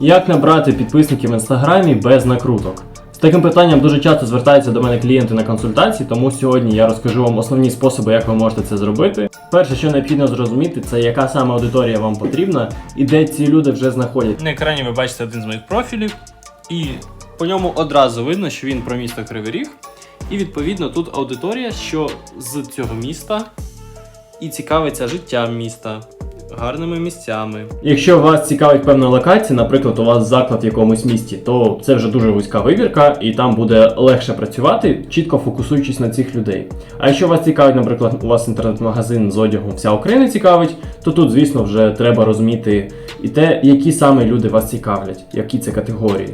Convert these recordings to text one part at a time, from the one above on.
Як набрати підписників в інстаграмі без накруток? З таким питанням дуже часто звертаються до мене клієнти на консультації, тому сьогодні я розкажу вам основні способи, як ви можете це зробити. Перше, що необхідно зрозуміти, це яка саме аудиторія вам потрібна і де ці люди вже знаходяться. На екрані ви бачите один з моїх профілів, і по ньому одразу видно, що він про місто Кривий Ріг. І відповідно тут аудиторія, що з цього міста і цікавиться життям міста, гарними місцями. Якщо вас цікавить певна локація, наприклад, у вас заклад в якомусь місті, то це вже дуже вузька вибірка, і там буде легше працювати, чітко фокусуючись на цих людей. А якщо вас цікавить, наприклад, у вас інтернет-магазин з одягом вся Україна цікавить, то тут, звісно, вже треба розуміти і те, які саме люди вас цікавлять, які це категорії.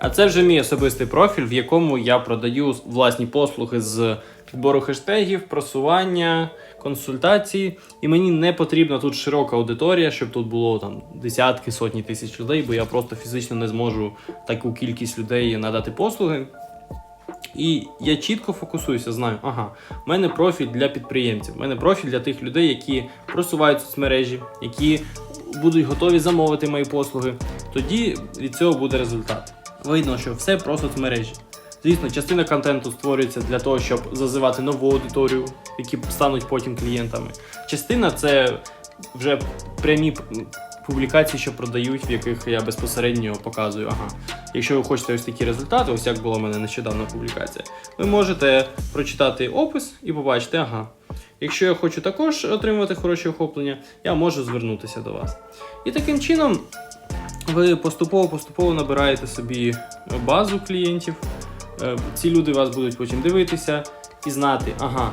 А це вже мій особистий профіль, в якому я продаю власні послуги з підбору хештегів, просування, консультацій. І мені не потрібна тут широка аудиторія, щоб тут було там десятки, сотні тисяч людей, бо я просто фізично не зможу таку кількість людей надати послуги. І я чітко фокусуюся, знаю, ага, в мене профіль для підприємців, в мене профіль для тих людей, які просувають соцмережі, які будуть готові замовити мої послуги. Тоді від цього буде результат. Видно, що все про соцмережі. Звісно, частина контенту створюється для того, щоб зазивати нову аудиторію, які стануть потім клієнтами. Частина це вже прямі публікації, що продають, в яких я безпосередньо показую. Ага, якщо ви хочете ось такі результати, ось як була в мене нещодавна публікація, ви можете прочитати опис і побачити, ага. Якщо я хочу також отримувати хороші охоплення, я можу звернутися до вас. І таким чином ви поступово-поступово набираєте собі базу клієнтів. Е, Ці люди вас будуть потім дивитися і знати, ага,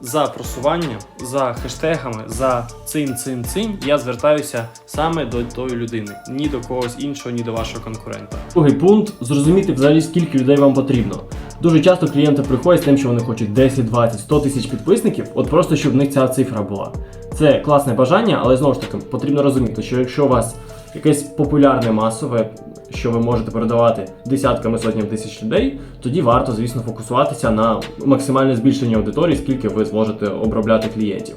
за просування, за хештегами, за цим, цим, цим я звертаюся саме до тої людини, ні до когось іншого, ні до вашого конкурента. Другий пункт зрозуміти взагалі скільки людей вам потрібно. Дуже часто клієнти приходять з тим, що вони хочуть 10, 20, 100 тисяч підписників, от просто щоб в них ця цифра була. Це класне бажання, але знову ж таки потрібно розуміти, що якщо у вас якесь популярне масове, що ви можете передавати десятками сотням тисяч людей, тоді варто, звісно, фокусуватися на максимальне збільшення аудиторії, скільки ви зможете обробляти клієнтів.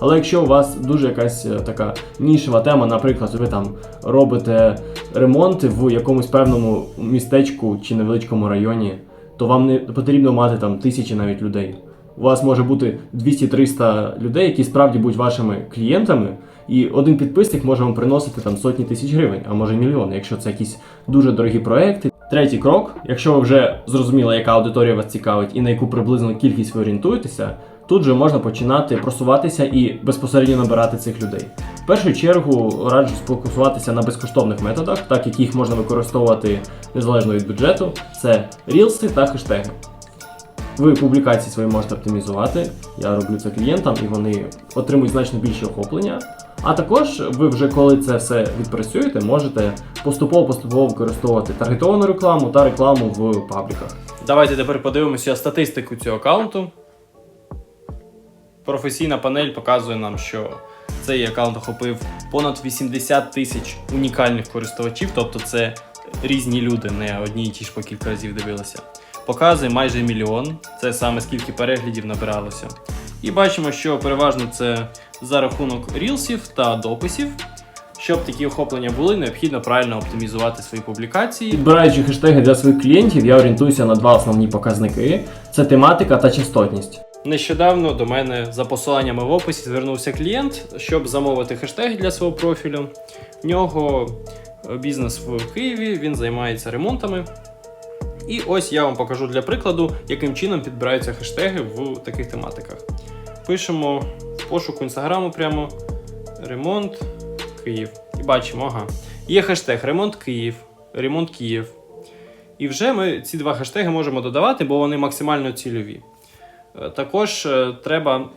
Але якщо у вас дуже якась е, така нішева тема, наприклад, ви там робите ремонти в якомусь певному містечку чи невеличкому районі, то вам не потрібно мати там тисячі навіть людей. У вас може бути 200-300 людей, які справді будуть вашими клієнтами, і один підписник може вам приносити там сотні тисяч гривень, а може мільйони, якщо це якісь дуже дорогі проекти. Третій крок, якщо ви вже зрозуміли, яка аудиторія вас цікавить і на яку приблизну кількість ви орієнтуєтеся, тут же можна починати просуватися і безпосередньо набирати цих людей. В першу чергу раджу сфокусуватися на безкоштовних методах, так як їх можна використовувати незалежно від бюджету. Це рілси та хештеги. Ви публікації свої можете оптимізувати. Я роблю це клієнтам, і вони отримують значно більше охоплення. А також ви вже коли це все відпрацюєте, можете поступово-поступово використовувати таргетовану рекламу та рекламу в пабліках. Давайте тепер подивимося статистику цього аккаунту. Професійна панель показує нам, що цей аккаунт охопив понад 80 тисяч унікальних користувачів, тобто це різні люди, не одні і ті ж по кілька разів дивилися. Показує майже мільйон, це саме скільки переглядів набиралося. І бачимо, що переважно це за рахунок рілсів та дописів. Щоб такі охоплення були, необхідно правильно оптимізувати свої публікації. Підбираючи хештеги для своїх клієнтів, я орієнтуюся на два основні показники: це тематика та частотність. Нещодавно до мене за посиланнями в описі звернувся клієнт, щоб замовити хештеги для свого профілю. В нього е, бізнес в Києві, він займається ремонтами. І ось я вам покажу для прикладу, яким чином підбираються хештеги в таких тематиках. Пишемо в пошуку інстаграму прямо ремонт Київ. І бачимо, ага. Є хештег Ремонт Київ, Ремонт Київ. І вже ми ці два хештеги можемо додавати, бо вони максимально цільові. Е, Також е, треба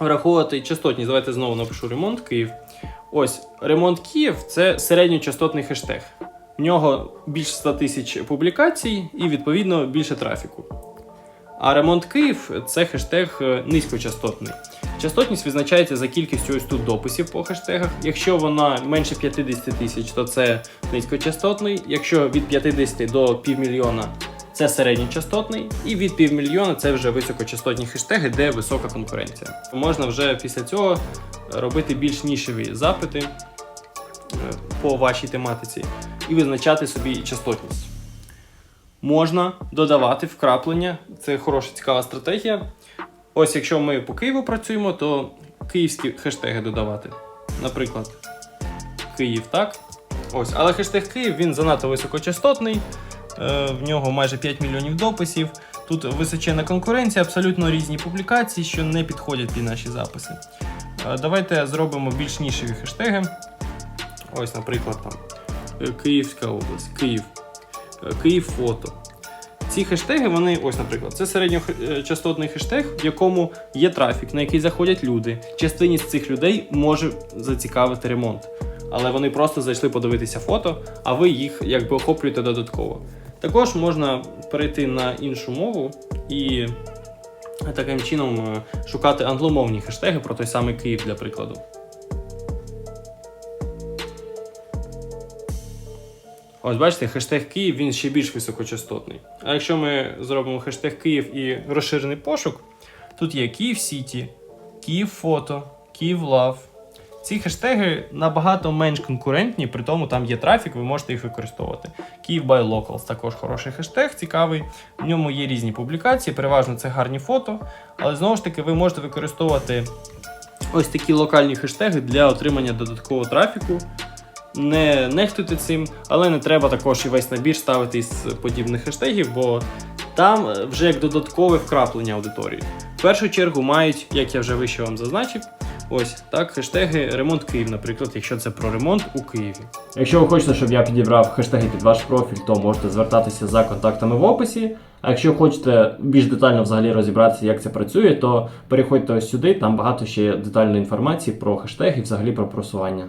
враховувати частотність. Давайте знову напишу ремонт Київ. Ось ремонт Київ це середньочастотний хештег. В нього більше 100 тисяч публікацій і відповідно більше трафіку. А ремонт Київ це хештег е, низькочастотний. Частотність визначається за кількістю ось тут дописів по хештегах. Якщо вона менше 50 тисяч, то це низькочастотний. Якщо від 50 до півмільйона це середньочастотний, і від півмільйона це вже високочастотні хештеги, де висока конкуренція. Можна вже після цього робити більш нішеві запити. По вашій тематиці і визначати собі частотність. Можна додавати вкраплення, це хороша цікава стратегія. Ось якщо ми по Києву працюємо, то київські хештеги додавати. Наприклад, Київ так. Ось, але хештег Київ він занадто високочастотний, е, в нього майже 5 мільйонів дописів. Тут височенна конкуренція, абсолютно різні публікації, що не підходять під наші записи. Е, Давайте зробимо більш нішеві хештеги. Ось, наприклад, там е, Київська область, Київ, е, Київ фото. Ці хештеги, вони, ось, наприклад, це середньочастотний хештег, в якому є трафік, на який заходять люди. Частині з цих людей може зацікавити ремонт. Але вони просто зайшли подивитися фото, а ви їх якби охоплюєте додатково. Також можна перейти на іншу мову і таким чином е, шукати англомовні хештеги про той самий Київ для прикладу. Ось бачите, хештег Київ він ще більш високочастотний. А якщо ми зробимо хештег Київ і розширений пошук, тут є Київ Сіті, Київ Фото, Київ Лав. Ці хештеги набагато менш конкурентні, при тому там є трафік, ви можете їх використовувати. Київ by Locals також хороший хештег, цікавий. В ньому є різні публікації, переважно це гарні фото, але знову ж таки ви можете використовувати ось такі локальні хештеги для отримання додаткового трафіку. Не нехтуйте цим, але не треба також і весь набір ставити із подібних хештегів, бо там е, вже як додаткове вкраплення аудиторії. В першу чергу мають, як я вже вище вам зазначив, ось так, хештеги ремонт Київ, наприклад, якщо це про ремонт у Києві. Якщо ви хочете, щоб я підібрав хештеги під ваш профіль, то можете звертатися за контактами в описі. А якщо хочете більш детально взагалі розібратися, як це працює, то переходьте ось сюди, там багато ще детальної інформації про хештеги і взагалі про просування.